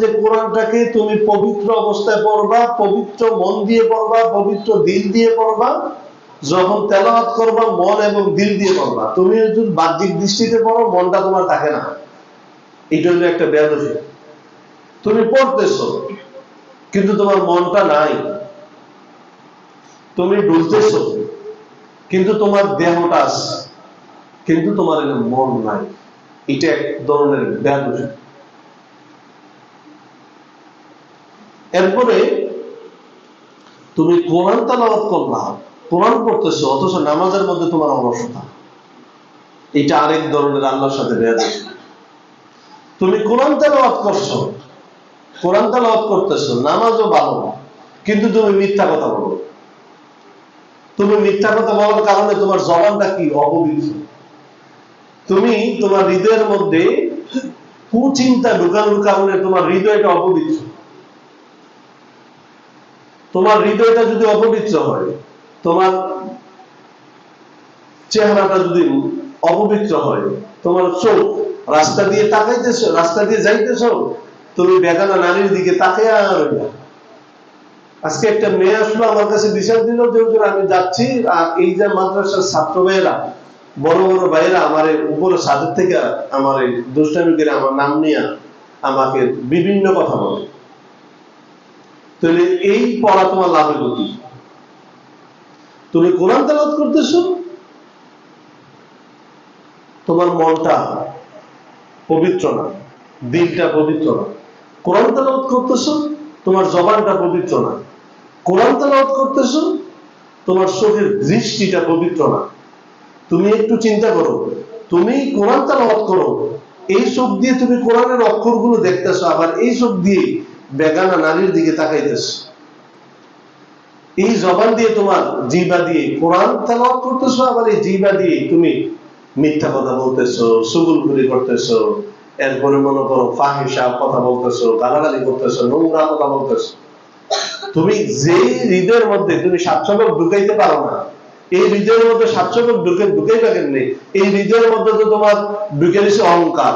যে কোরআনটাকে তুমি পবিত্র অবস্থায় পড়বা, পবিত্র মন দিয়ে পড়বা, পবিত্র দিল দিয়ে পড়বা, যখন তেলাওয়াত করবা, মন এবং দিল দিয়ে পড়বা। তুমি যদি বাহ্যিক দৃষ্টিতে পড়ো, মনটা তোমার থাকে না। এটা হলো একটা বেদফি তুমি পড়তেছো, কিন্তু তোমার মনটা নাই। তুমি ডুলতেছো কিন্তু তোমার দেহটা আছে, কিন্তু তোমার মন নাই। এটা এক ধরনের বেদফি এরপরে তুমি কোরআন তালাওয়াত করলা, কোরআন পড়তেছো, অথচ নামাজের মধ্যে তোমার অলসতা। এটা আরেক ধরনের আল্লাহর সাথে বেয়াদবি। তুমি কোরআন তেলাওয়াত করছ, কোরআন তেলাওয়াত করতেছো, নামাজও ভালো না, কিন্তু তুমি মিথ্যা কথা বলো। তুমি মিথ্যা কথা বলার কারণে তোমার জবানটা কি অপবিত্র? তুমি তোমার হৃদয়ের মধ্যে কুচিন্তা ঢুকানোর কারণে তোমার হৃদয়টা অপবিত্র। তোমার হৃদয়টা যদি অপবিত্র হয়, তোমার চেহারাটা যদি অপবিত্র হয়, তোমার চোখ রাস্তা দিয়ে তাকাইতেছ, রাস্তা দিয়ে যাইতেছ, তুমি বেগানা নারীর দিকে তাকিয়ে রইলা। আজকে একটা মেয়ে আসলো, আমার কাছে বিচার দিল যে আমি যাচ্ছি, আর এই যে মাদ্রাসার ছাত্র ভাইয়েরা, বড় বড় ভাইয়েরা আমার উপরে সাদের থেকে আমার দুষ্টামি করে আমার নাম নিয়ে আমাকে বিভিন্ন কথা বলে তাহলে এই পড়া তোমার লাভের গতি। তুমি কোরআন তেলাওয়াত করতেছো, তোমার মনটা পবিত্র না দিলটা পবিত্র না। কোরআন তেলাওয়াত করতেছো, তোমার জবানটা পবিত্র না। কোরআন তেলাওয়াত করতেছো, তোমার চোখের দৃষ্টিটা পবিত্র না। তুমি একটু চিন্তা করো, তুমি কোরআন তেলাওয়াত করো, এই চোখ দিয়ে তুমি কোরআনের অক্ষরগুলো দেখতেছো, আবার এই চোখ দিয়ে বেগানা নারীর দিকে তাকাইতেছো। এই জবান দিয়ে তোমার জিবা দিয়ে, কোরআন তেলাওয়াত করতেছো, আবার এই জিবা দিয়ে তুমি মিথ্যা কথা বলতেছো, সুগুলগুলি করতেছো, এরপরে মনে করো ফাহিসা কথা বলতেছো, গালাগালি করতেছো, নোংরা কথা বলতেছো। তুমি যে হৃদয়ের মধ্যে তুমি স্বাচ্ছন্দ্য ঢুকাইতে পারো না, এই হৃদয়ের মধ্যে স্বাচ্ছন্দ্য ঢুকে ঢুকাইবা কেমনি? এই হৃদয়ের মধ্যে তো তোমার ঢুকে দিছে অহংকার।